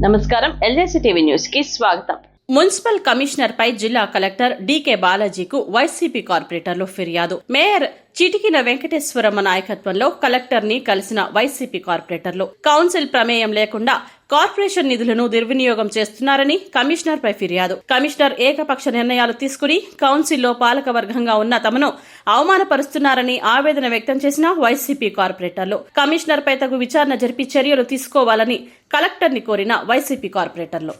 నమస్కారం. ఎల్జేసీ టీవీ న్యూస్కి స్వాగతం. మున్సిపల్ కమిషనర్ పై జిల్లా కలెక్టర్ డీకే బాలాజీకు వైసీపీ కార్పొరేటర్లు ఫిర్యాదు. మేయర్ చిటికిన వెంకటేశ్వరమ్మ నాయకత్వంలో కలెక్టర్ని కలిసిన వైసీపీ కార్పొరేటర్లు. కౌన్సిల్ ప్రమేయం లేకుండా కార్పొరేషన్ నిధులను దుర్వినియోగం చేస్తున్నారని కమిషనర్ పై ఫిర్యాదు. కమిషనర్ ఏకపక్ష నిర్ణయాలు తీసుకుని కౌన్సిల్లో పాలకవర్గంగా ఉన్న తమను అవమానపరుస్తున్నారని ఆవేదన వ్యక్తం చేసిన వైసీపీ కార్పొరేటర్లు. కమిషనర్ పై తగు విచారణ జరిపి చర్యలు తీసుకోవాలని కలెక్టర్ని కోరిన వైసీపీ కార్పొరేటర్లు.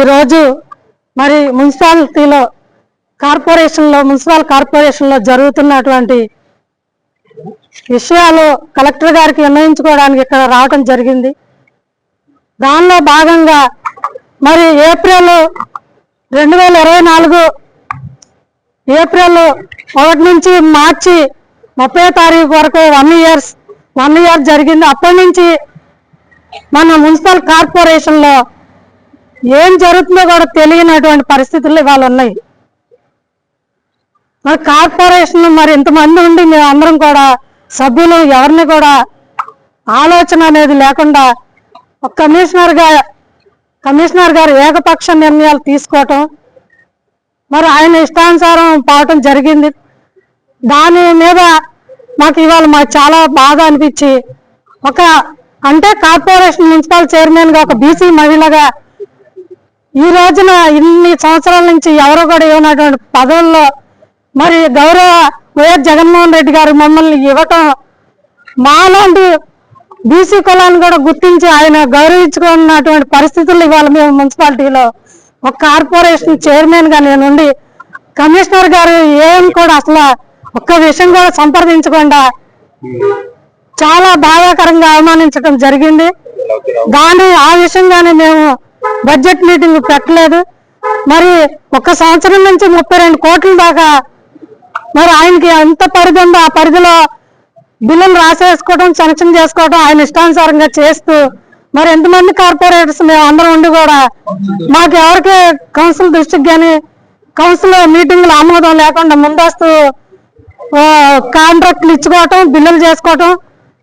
ఈరోజు మరి మున్సిపాలిటీలో కార్పొరేషన్లో మున్సిపల్ కార్పొరేషన్లో జరుగుతున్నటువంటి విషయాలు కలెక్టర్ గారికి నిర్ణయించుకోవడానికి ఇక్కడ రావటం జరిగింది. దానిలో భాగంగా మరి ఏప్రిల్ రెండు వేల ఇరవై నాలుగు ఏప్రిల్ ఒకటి నుంచి మార్చి ముప్పై తారీఖు వరకు వన్ ఇయర్స్ వన్ ఇయర్ జరిగింది. అప్పటి నుంచి మన మున్సిపల్ కార్పొరేషన్లో ఏం జరుగుతుందో కూడా తెలియనటువంటి పరిస్థితులు ఇవాళ ఉన్నాయి. మరి కార్పొరేషన్ మరి ఇంతమంది ఉండి మేము అందరం కూడా సభ్యులు ఎవరిని కూడా ఆలోచన అనేది లేకుండా ఒక కమిషనర్గా కమిషనర్ గారు ఏకపక్ష నిర్ణయాలు తీసుకోవటం మరి ఆయన ఇష్టానుసారం పోవటం జరిగింది. దాని మీద మాకు ఇవాళ మాకు చాలా బాధ అనిపించి ఒక అంటే కార్పొరేషన్ మున్సిపల్ చైర్మన్గా ఒక బీసీ మహిళగా ఈ రోజున ఇన్ని సంవత్సరాల నుంచి ఎవరు కూడా ఇవ్వనటువంటి పదవుల్లో మరి గౌరవ వైఎస్ జగన్మోహన్ రెడ్డి గారు మమ్మల్ని ఇవ్వటం మాలాంటి బీసీ కులాన్ని కూడా గుర్తించి ఆయన గౌరవించుకున్నటువంటి పరిస్థితులు ఇవాళ మేము మున్సిపాలిటీలో ఒక కార్పొరేషన్ చైర్మన్గా నేనుండి కమిషనర్ గారు ఏం కూడా అసలు ఒక్క విషయం కూడా సంప్రదించకుండా చాలా బాధాకరంగా అవమానించడం జరిగింది. దాని ఆ విషయంగానే మేము బడ్జెట్ మీటింగ్ పెట్టలేదు. మరి ఒక సంవత్సరం నుంచి ముప్పై రెండు కోట్ల దాకా మరి ఆయనకి ఎంత పరిధి ఉందో ఆ పరిధిలో బిల్లులు రాసేసుకోవడం శాంక్షన్ చేసుకోవడం ఆయన ఇష్టానుసారంగా చేస్తూ మరి ఎంతమంది కార్పొరేటర్స్ మేము అందరం ఉండి కూడా మాకు ఎవరికి కౌన్సిల్ దృష్టికి కానీ కౌన్సిల్ మీటింగ్లు ఆమోదం లేకుండా ముందస్తు కాంట్రాక్ట్లు ఇచ్చుకోవటం బిల్లులు చేసుకోవటం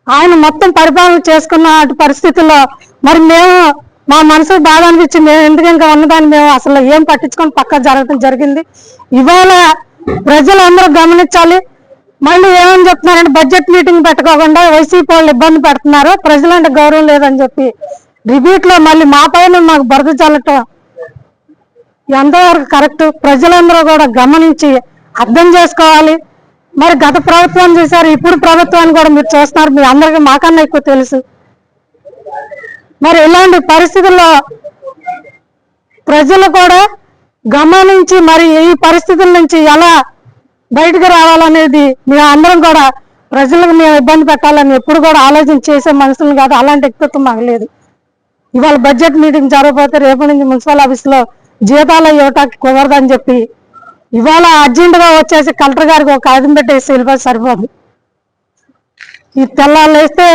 ఆయన మొత్తం పరిపాలన చేసుకున్న పరిస్థితుల్లో మరి మేము మా మనసు బాధ అనిపించి మేము ఎందుకు ఇంకా ఉన్నదాన్ని మేము అసలు ఏం పట్టించుకొని పక్క జరగడం జరిగింది. ఇవాళ ప్రజలందరూ గమనించాలి. మళ్ళీ ఏమని చెప్తున్నారంటే బడ్జెట్ మీటింగ్ పెట్టుకోకుండా వైసీపీ వాళ్ళు ఇబ్బంది పెడుతున్నారు. ప్రజలంటే గౌరవం లేదని చెప్పి. రిపీట్లో మళ్ళీ మా పైన మాకు బరద చల్లటం ఎంతవరకు కరెక్ట్ ప్రజలందరూ కూడా గమనించి అర్థం చేసుకోవాలి. మరి గత ప్రభుత్వం చేశారు ఇప్పుడు ప్రభుత్వాన్ని కూడా మీరు చూస్తున్నారు. మీ అందరికీ మాకన్నా ఎక్కువ తెలుసు. మరి ఇలాంటి పరిస్థితుల్లో ప్రజలు కూడా గమనించి మరి ఈ పరిస్థితుల నుంచి ఎలా బయటకు రావాలనేది మేము అందరం కూడా ప్రజలకు మేము ఇబ్బంది పెట్టాలని ఎప్పుడు కూడా ఆలోచన చేసే మనుషులు కాదు. అలాంటి వ్యక్తిత్వం మాకు లేదు. ఇవాళ బడ్జెట్ మీటింగ్ జరగపోతే రేపటి నుంచి మున్సిపల్ ఆఫీస్లో జీతాల ఇవ్వటానికి కుదరదని చెప్పి ఇవాళ అర్జెంటుగా వచ్చేసి కలెక్టర్ గారికి ఒక కాగితం పెట్టేసి వెళ్ళిపోతే సరిపోదు. ఈ తెల్లాలేస్తే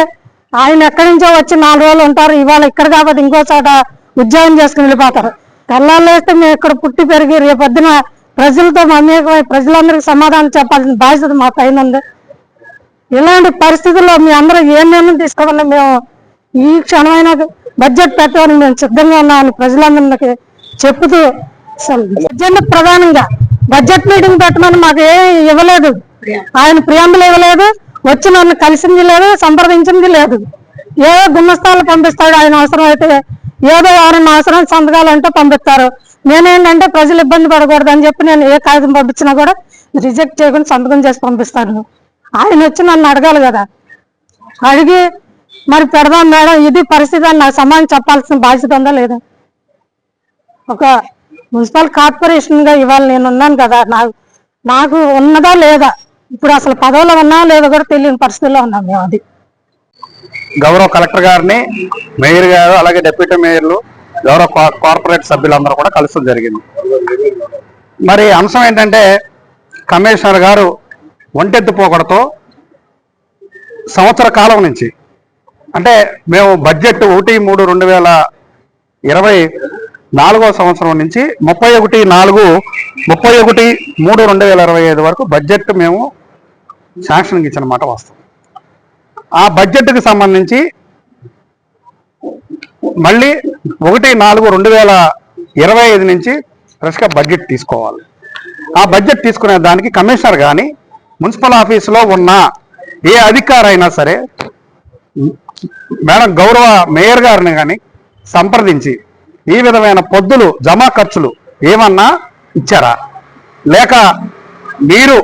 ఆయన ఎక్కడి నుంచో వచ్చి నాలుగు రోజులు ఉంటారు. ఇవాళ ఇక్కడ కాబట్టి ఇంకో చోట ఉద్యోగం చేసుకుని వెళ్ళిపోతారు. తెల్లాళ్ళు వేస్తే మేము ఇక్కడ పుట్టి పెరిగి రేపొద్దున ప్రజలతో మమేకమై ప్రజలందరికీ సమాధానం చెప్పాల్సిన బాధ్యత మా పైన ఉంది. ఇలాంటి పరిస్థితుల్లో మీ అందరూ ఏ నిర్ణయం తీసుకోవాలని మేము ఈ క్షణమైన బడ్జెట్ పెట్టడానికి మేము సిద్ధంగా ఉన్నామని ప్రజలందరికీ చెప్తూ అసలు ఎజెండా ప్రధానంగా బడ్జెట్ మీటింగ్ పెట్టమని మాకు ఏ ఇవ్వలేదు. ఆయన ప్రియాంబులు ఇవ్వలేదు వచ్చి నన్ను కలిసింది లేదు సంప్రదించింది లేదు. ఏ గుమ్మస్థాలు పంపిస్తాడు ఆయన అవసరం అయితే ఏదో ఎవరన్నా అవసరం సంతకాలు అంటే పంపిస్తారు. నేనేంటంటే ప్రజలు ఇబ్బంది పడకూడదు అని చెప్పి నేను ఏ కాగితం పంపించినా కూడా రిజెక్ట్ చేయకుండా సంతకం చేసి పంపిస్తాను. ఆయన వచ్చి నన్ను అడగాలి కదా. అడిగి మరి పెడదాం మేడం ఇది పరిస్థితి అని నాకు సమాధానం చెప్పాల్సిన బాధ్యత ఉందా లేదా? ఒక మున్సిపల్ కార్పొరేషన్గా ఇవాళ నేను ఉన్నాను కదా నాకు నాకు ఉన్నదా లేదా? ఇప్పుడు అసలు పదవిలో ఉన్నా లేదా కూడా తెలియని పరిస్థితిలో ఉన్నాం మేము అది. గౌరవ కలెక్టర్ గారిని మేయర్ గారు అలాగే డిప్యూటీ మేయర్లు గౌరవ కార్పొరేట్ సభ్యులందరూ కూడా కలసడం జరిగింది. మరి అంశం ఏంటంటే కమిషనర్ గారు ఒంటెత్తు పోకడతో సంవత్సర కాలం నుంచి. అంటే మేము బడ్జెట్ ఒకటి మూడు రెండు వేల ఇరవై నాలుగో సంవత్సరం నుంచి ముప్పై ఒకటి నాలుగు ముప్పై ఒకటి మూడు రెండు వేల ఇరవై ఐదు వరకు బడ్జెట్ మేము శాంక్షన్కి ఇచ్చిన మాట వాస్తవం. ఆ బడ్జెట్కి సంబంధించి మళ్ళీ ఒకటి నాలుగు రెండు వేల ఇరవై ఐదు నుంచి ఫ్రెష్గా బడ్జెట్ తీసుకోవాలి. ఆ బడ్జెట్ తీసుకునే దానికి కమిషనర్ కానీ మున్సిపల్ ఆఫీసులో ఉన్న ఏ అధికారైనా సరే మేడం గౌరవ మేయర్ గారిని కానీ సంప్రదించి ఈ విధమైన పొద్దులు జమా ఖర్చులు ఏమన్నా ఇచ్చారా? లేక మీరు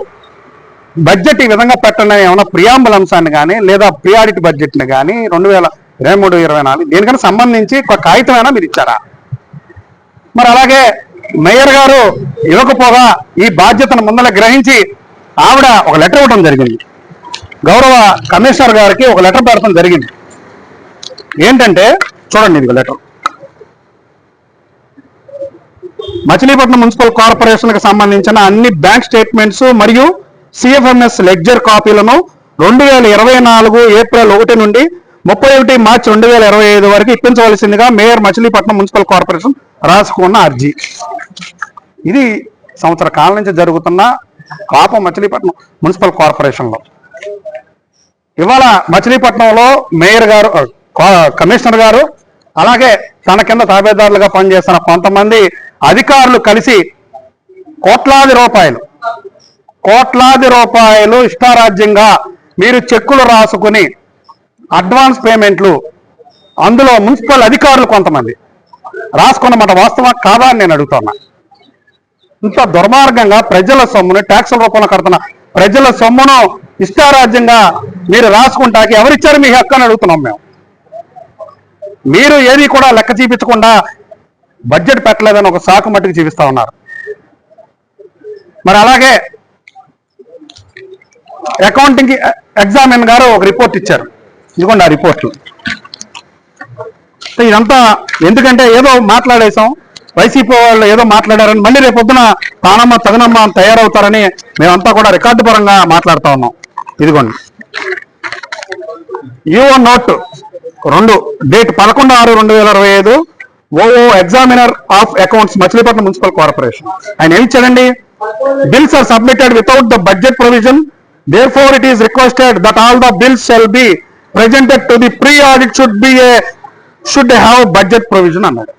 బడ్జెట్ ఈ విధంగా పెట్టడం ఏమైనా ప్రియాంబుల్ అంశాన్ని కానీ లేదా ప్రియారిటీ బడ్జెట్ని కానీ రెండు వేల ఇరవై మూడు ఇరవై నాలుగు దీనికన్నా సంబంధించి ఒక కాగితమైనా మీరు ఇచ్చారా? మరి అలాగే మేయర్ గారు ఇవ్వకపోగా ఈ బాధ్యతను ముందర గ్రహించి ఆవిడ ఒక లెటర్ ఇవ్వడం జరిగింది. గౌరవ కమిషనర్ గారికి ఒక లెటర్ పెడతాం జరిగింది. ఏంటంటే చూడండి ఇది లెటర్. మచిలీపట్నం మున్సిపల్ కార్పొరేషన్కి సంబంధించిన అన్ని బ్యాంక్ స్టేట్మెంట్స్ మరియు సిఎఫ్ఎంఎస్ లెడ్జర్ కాపీలను రెండు వేల ఇరవై నాలుగు ఏప్రిల్ ఒకటి నుండి ముప్పై ఒకటి మార్చి రెండు వేల ఇరవై ఐదు వరకు ఇప్పించవలసిందిగా మేయర్ మచిలీపట్నం మున్సిపల్ కార్పొరేషన్ రాసుకున్న అర్జీ. ఇది సంవత్సర కాలం నుంచి జరుగుతున్న పాపం మచిలీపట్నం మున్సిపల్ కార్పొరేషన్లో. ఇవాళ మచిలీపట్నంలో మేయర్ గారు కమిషనర్ గారు అలాగే తన కింద తాబేదారులుగా పనిచేస్తున్న కొంతమంది అధికారులు కలిసి కోట్లాది రూపాయలు కోట్లాది రూపాయలు ఇష్టారాజ్యంగా మీరు చెక్కులు రాసుకుని అడ్వాన్స్ పేమెంట్లు అందులో మున్సిపల్ అధికారులు కొంతమంది. రాసుకున్నమాట వాస్తవం కాదా అని నేను అడుగుతున్నా. ఇంత దుర్మార్గంగా ప్రజల సొమ్మును ట్యాక్సుల రూపంలో కడుతున్న ప్రజల సొమ్మును ఇష్టారాజ్యంగా మీరు రాసుకుంటాకి ఎవరిచ్చారు మీ హక్కు అని అడుగుతున్నాం మేము. మీరు ఏది కూడా లెక్క చూపించకుండా బడ్జెట్ పెట్టలేదని ఒక సాకు మట్టుకు చూపిస్తా ఉన్నారు. మరి అలాగే అకౌంటింగ్ ఎగ్జామిన్ గారు ఒక రిపోర్ట్ ఇచ్చారు. ఇదిగోండి ఆ రిపోర్ట్ ఇదంతా ఎందుకంటే ఏదో మాట్లాడేశాం. వైసీపీ వాళ్ళు ఏదో మాట్లాడారని మళ్ళీ రేపు పొద్దున తానమ్మ తగనమ్మ తయారవుతారని మేమంతా కూడా రికార్డు పరంగా మాట్లాడుతా ఉన్నాం. ఇదిగోండి. యుఓ నోట్ రెండు డేట్ పదకొండు ఆరు రెండు వేల ఇరవై ఐదు ఓఓ examiner of accounts Machilipatnam municipal corporation ఆయన ఏమి ఇచ్చాడండి? Bills are submitted without the budget provision therefore it it is requested that all bills bills be be presented to the pre audit should be a should have budget provision అన్నాడు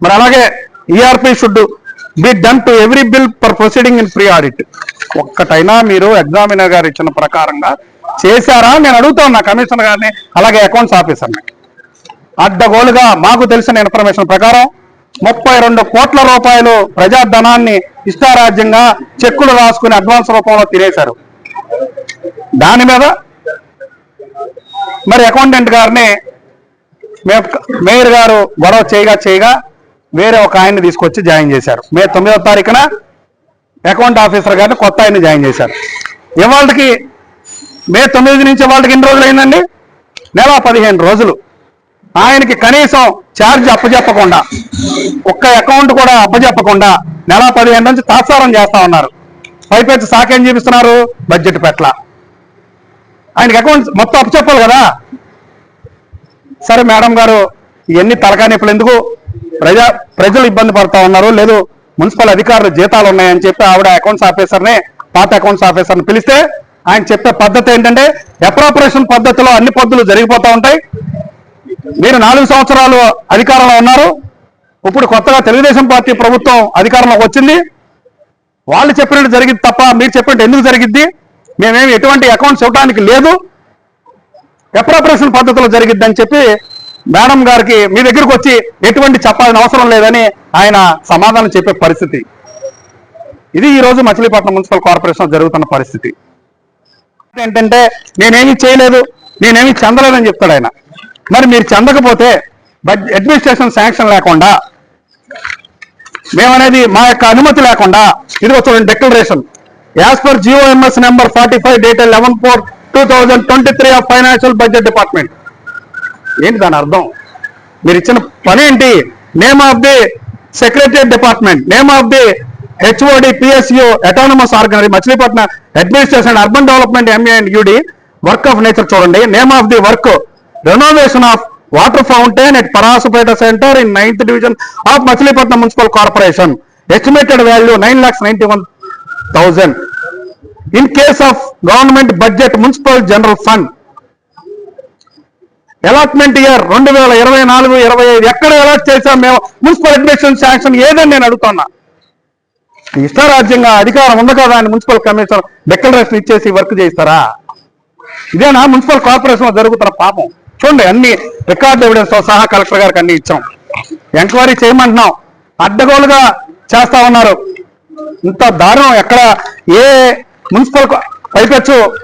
మరి అలాగే ERP should be done to every bill per proceeding in pre audit ఒక్కటైనా మీరు examiner గారు ఇచ్చిన ప్రకారంగా చేశారా నేను అడుగుతున్నా కమిషనర్ గారిని అలాగే అకౌంట్స్ ఆఫీసర్ని అడ్డగోలుగా మాకు తెలిసిన ఇన్ఫర్మేషన్ ప్రకారం ముప్పై రెండు కోట్ల రూపాయలు ప్రజాధనాన్ని ఇష్టారాజ్యంగా చెక్కులు రాసుకుని అడ్వాన్స్ రూపంలో తినేశారు. దాని మీద మరి అకౌంటెంట్ గారిని మేయర్ గారు గొడవ చేయగా చేయగా వేరే ఒక ఆయన్ని తీసుకొచ్చి జాయిన్ చేశారు. మే తొమ్మిదవ తారీఖున అకౌంట్ ఆఫీసర్ గారిని కొత్త ఆయన్ని జాయిన్ చేశారు. ఇవాళకి మే తొమ్మిది నుంచి వాళ్ళకి ఎన్ని రోజులు అయిందండి? నెల పదిహేను రోజులు. ఆయనకి కనీసం ఛార్జ్ అప్పజెప్పకుండా ఒక్క అకౌంట్ కూడా అప్పజెప్పకుండా నెల పదిహేను నుంచి తాత్సారం చేస్తా ఉన్నారు. పైపెచ్చి సాకేం చూపిస్తున్నారు? బడ్జెట్ పట్ల. ఆయనకి అకౌంట్ మొత్తం అప్పచెప్పాలి కదా. సరే మేడం గారు ఇవన్నీ తలకాయ నొప్పులు ఎందుకు? ప్రజా ప్రజలు ఇబ్బంది పడతా ఉన్నారు. లేదు మున్సిపల్ అధికారులు జీతాలు ఉన్నాయని చెప్పి ఆవిడ అకౌంట్స్ ఆఫీసర్ని పాత అకౌంట్స్ ఆఫీసర్ని పిలిస్తే ఆయన చెప్పే పద్ధతి ఏంటంటే ఎప్రాపరేషన్ పద్ధతిలో అన్ని పద్ధతులు జరిగిపోతూ ఉంటాయి. మీరు నాలుగు సంవత్సరాలు అధికారంలో ఉన్నారు. ఇప్పుడు కొత్తగా తెలుగుదేశం పార్టీ ప్రభుత్వం అధికారంలోకి వచ్చింది. వాళ్ళు చెప్పినట్టు జరిగింది తప్ప మీరు చెప్పినట్టు ఎందుకు జరిగిద్ది మేమేమి ఎటువంటి అకౌంట్స్ ఇవ్వడానికి లేదు. అప్రాపరేషన్ పద్ధతిలో జరిగిద్దని చెప్పి మేడం గారికి మీ దగ్గరికి వచ్చి ఎటువంటి చెప్పాల్సిన అవసరం లేదని ఆయన సమాధానం చెప్పే పరిస్థితి. ఇది ఈరోజు మచిలీపట్నం మున్సిపల్ కార్పొరేషన్ జరుగుతున్న పరిస్థితి. ఏంటంటే నేనేమి చేయలేదు నేనేమి చెందలేదని చెప్తాడు ఆయన. మరి మీరు చెందకపోతే అడ్మినిస్ట్రేషన్ శాంక్షన్ లేకుండా మేమనేది మా యొక్క అనుమతి లేకుండా ఇది చూడండి declaration as per GOMS number forty five date eleven four two thousand twenty three of financial budget department ఏంటి దాని అర్థం? మీరు ఇచ్చిన పని ఏంటి? Name of the secretary department name of the HOD PSU autonomous ఆర్గనరీ Machilipatnam administration urban development MA and UD work of nature చూడండి. Name of the work renovation of water fountain at Parasapeta centre in ninth division of Machilipatnam municipal corporation estimated value nine lakhs ninety one thousand in case of government budget municipal general fund allotment year రెండు వేల ఇరవై నాలుగు ఇరవై ఐదు ఎక్కడ allot చేశాం మేము? Municipal administration sanction ఏదని నేను అడుగుతున్నా. ఇష్టారాజ్యంగా అధికారం ఉంది కదా అని మున్సిపల్ కమిషనర్ డిక్లరేషన్ ఇచ్చేసి వర్క్ చేస్తారా ఇదేనా మున్సిపల్ కార్పొరేషన్లో జరుగుతున్న పాపం? చూడండి అన్ని రికార్డ్ ఎవిడెన్స్తో సహా కలెక్టర్ గారికి అన్ని ఇచ్చాం. ఎంక్వైరీ చేయమంటున్నాం. అడ్డగోలుగా చేస్తా ఉన్నారు. ఇంత దారుణం ఎక్కడ? ఏ మున్సిపల్ క- పైపెచ్చు.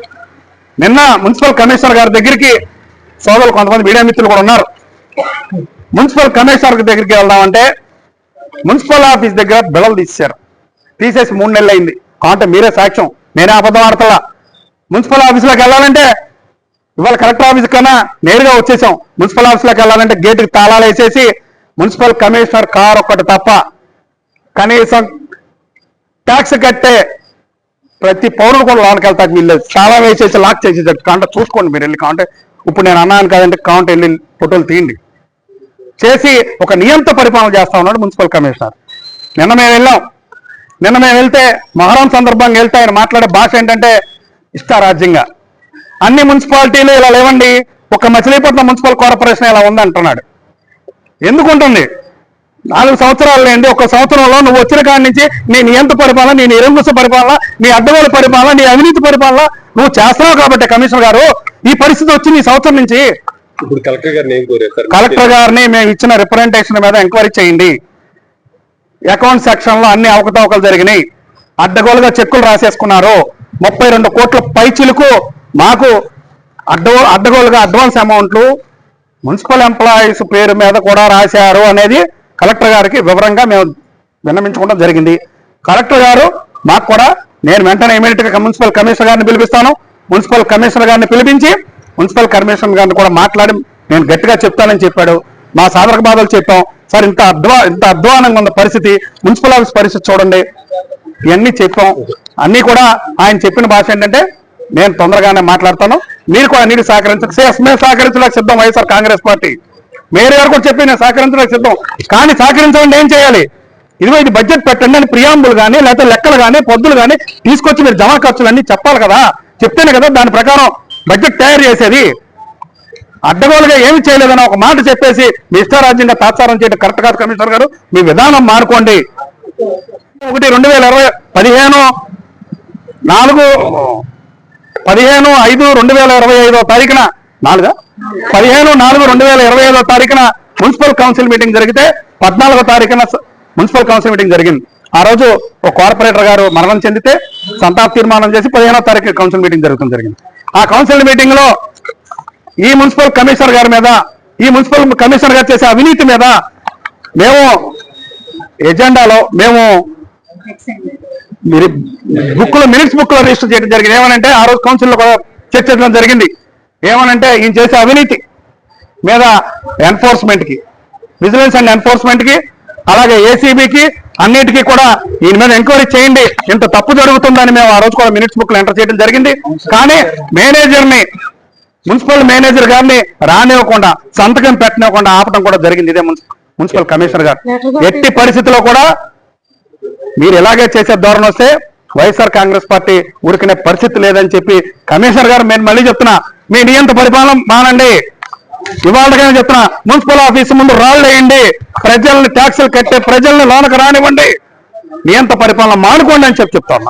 నిన్న మున్సిపల్ కమిషనర్ గారి దగ్గరికి సోదరులు కొంతమంది మీడియా మిత్రులు కూడా ఉన్నారు. మున్సిపల్ కమిషనర్ దగ్గరికి వెళ్దామంటే మున్సిపల్ ఆఫీస్ దగ్గర బిడలు తీశారు. తీసేసి మూడు నెలలు అయింది. కాంటే మీరే సాక్ష్యం. నేనే అబద్ధం ఆడతలా. మున్సిపల్ ఆఫీసులోకి వెళ్ళాలంటే ఇవాళ కలెక్టర్ ఆఫీస్ కన్నా నేరుగా వచ్చేసాం. మున్సిపల్ ఆఫీస్లోకి వెళ్ళాలంటే గేటుకి తాళాలు వేసేసి మున్సిపల్ కమిషనర్ కార్ ఒక్కటి తప్ప కనీసం ట్యాక్స్ కట్టే ప్రతి పౌరులు కూడా లోనకి వెళ్తాకు వీళ్ళు చాలా వేసేసి లాక్ చేసేసారు కాంటే చూసుకోండి మీరు వెళ్ళి కాంటే. ఇప్పుడు నేను అన్నాను కాదంటే కాంటే వెళ్ళి ఫోటోలు తీయండి. చేసి ఒక నియంత్ర పరిపాలన చేస్తా ఉన్నాడు మున్సిపల్ కమిషనర్. నిన్న మేము వెళ్ళాం. నిన్న మేము వెళ్తే మహారాం సందర్భంగా వెళ్తే ఆయన మాట్లాడే భాష ఏంటంటే ఇష్టారాజ్యంగా. అన్ని మున్సిపాలిటీలు ఇలా లేవండి ఒక మచిలీపట్నం మున్సిపల్ కార్పొరేషన్ ఇలా ఉందంటున్నాడు. ఎందుకుంటుంది ఎందుకు ఉంటుంది? నాలుగు సంవత్సరాలు లేండి. ఒక సంవత్సరంలో నువ్వు వచ్చిన కాడి నుంచి నీ నియంత పరిపాలన నీ నిరంకుశ పరిపాలన నీ అడ్డగోలు పరిపాలన నీ అవినీతి పరిపాలన నువ్వు చేస్తున్నావు కాబట్టి కమిషనర్ గారు. ఈ పరిస్థితి వచ్చింది ఈ సంవత్సరం నుంచి ఇప్పుడు గారిని కలెక్టర్ గారిని మేము ఇచ్చిన రిప్రజెంటేషన్ మీద ఎంక్వైరీ చేయండి. అకౌంట్ సెక్షన్లో అన్ని అవకతవకలు జరిగినాయి. అడ్డగోలుగా చెక్కులు రాసేసుకున్నారు. ముప్పై రెండు కోట్ల పైచిలకు మాకు అడ్డ అడ్డగోలుగా అడ్వాన్స్ అమౌంట్లు మున్సిపల్ ఎంప్లాయీస్ పేరు మీద కూడా రాశారు అనేది కలెక్టర్ గారికి వివరంగా మేము విన్నమించుకోవడం జరిగింది. కలెక్టర్ గారు మాకు కూడా నేను వెంటనే ఇమీడియట్గా మున్సిపల్ కమిషనర్ గారిని పిలిపిస్తాను. మున్సిపల్ కమిషనర్ గారిని పిలిపించి మున్సిపల్ కమిషనర్ గారిని కూడా మాట్లాడి నేను గట్టిగా చెప్తానని చెప్పాడు. మా సాధక బాధలు చెప్పాం. సార్ ఇంత అధ్వా ఇంత అధ్వానంగా ఉన్న పరిస్థితి మున్సిపల్ ఆఫీస్ పరిస్థితి చూడండి. ఇవన్నీ చెప్పాం. అన్నీ కూడా ఆయన చెప్పిన భాష ఏంటంటే నేను తొందరగానే మాట్లాడతాను. మీరు కూడా నీరు సహకరించ మేము సహకరించడానికి సిద్ధం వైఎస్ఆర్ కాంగ్రెస్ పార్టీ. మేయర్ గారు కూడా చెప్పి నేను సహకరించడానికి సిద్ధం. కానీ సహకరించాలంటే ఏం చేయాలి? ఇదిగో ఇది బడ్జెట్ పెట్టండి అని ప్రియాంబులు కానీ లేకపోతే లెక్కలు కానీ పొద్దులు కానీ తీసుకొచ్చి మీరు జమా ఖర్చులు అన్ని చెప్పాలి కదా. చెప్తేనే కదా దాని ప్రకారం బడ్జెట్ తయారు చేసేది. అడ్డగోలుగా ఏమి చేయలేదని ఒక మాట చెప్పేసి మీ ఇష్టారాజ్యంగా తాత్సారం చేయడం కరెక్ట్ కాదు కమిషనర్ గారు. మీ విధానం మానుకోండి ఒకటి రెండు వేల ఇరవై పదిహేను నాలుగు పదిహేను ఐదు రెండు వేల ఇరవై ఐదో తారీఖున నాలుగా? పదిహేను నాలుగు రెండు వేల ఇరవై ఐదో తారీఖున మున్సిపల్ కౌన్సిల్ మీటింగ్ జరిగితే పద్నాలుగో తారీఖున మున్సిపల్ కౌన్సిల్ మీటింగ్ జరిగింది. ఆ రోజు ఒక కార్పొరేటర్ గారు మరణం చెందితే సంతాప తీర్మానం చేసి పదిహేనో తారీఖు కౌన్సిల్ మీటింగ్ జరుగుతుంది జరిగింది. ఆ కౌన్సిల్ మీటింగ్లో ఈ మున్సిపల్ కమిషనర్ గారి మీద ఈ మున్సిపల్ కమిషనర్ గారు చేసే అవినీతి మీద మేము ఎజెండాలో మేము బుక్లో మినిట్స్ బుక్లో రిజిస్టర్ చేయడం జరిగింది. ఏమనంటే ఆ రోజు కౌన్సిల్లో కూడా చర్చించడం జరిగింది. ఏమనంటే ఈయన చేసే అవినీతి మీద ఎన్ఫోర్స్మెంట్కి విజిలెన్స్ అండ్ ఎన్ఫోర్స్మెంట్కి అలాగే ఏసీబీకి అన్నిటికీ కూడా ఈయన మీద ఎంక్వైరీ చేయండి. ఇంత తప్పు జరుగుతుందని మేము ఆ రోజు కూడా మినిట్స్ బుక్లో ఎంటర్ చేయడం జరిగింది. కానీ మేనేజర్ని మున్సిపల్ మేనేజర్ గారిని రానివ్వకుండా సంతకం పెట్టనివ్వకుండా ఆపడం కూడా జరిగింది. ఇదే మున్సి- మున్సిపల్ కమిషనర్ గారు. ఎట్టి పరిస్థితిలో కూడా మీరు ఇలాగే చేసే ధోరణి వస్తే వైఎస్ఆర్ కాంగ్రెస్ పార్టీ ఉరికినే పరిస్థితి లేదని చెప్పి కమిషనర్ గారు నేను మళ్ళీ చెప్తున్నా మీ నియంత పరిపాలన మానండి. ఇవాళగానే చెప్తున్నా మున్సిపల్ ఆఫీస్ ముందు రాళ్ళు వేయండి ప్రజల్ని ట్యాక్సులు కట్టే ప్రజల్ని లోనకు రానివ్వండి. నియంత పరిపాలన మానుకోండి అని చెప్పి చెప్తా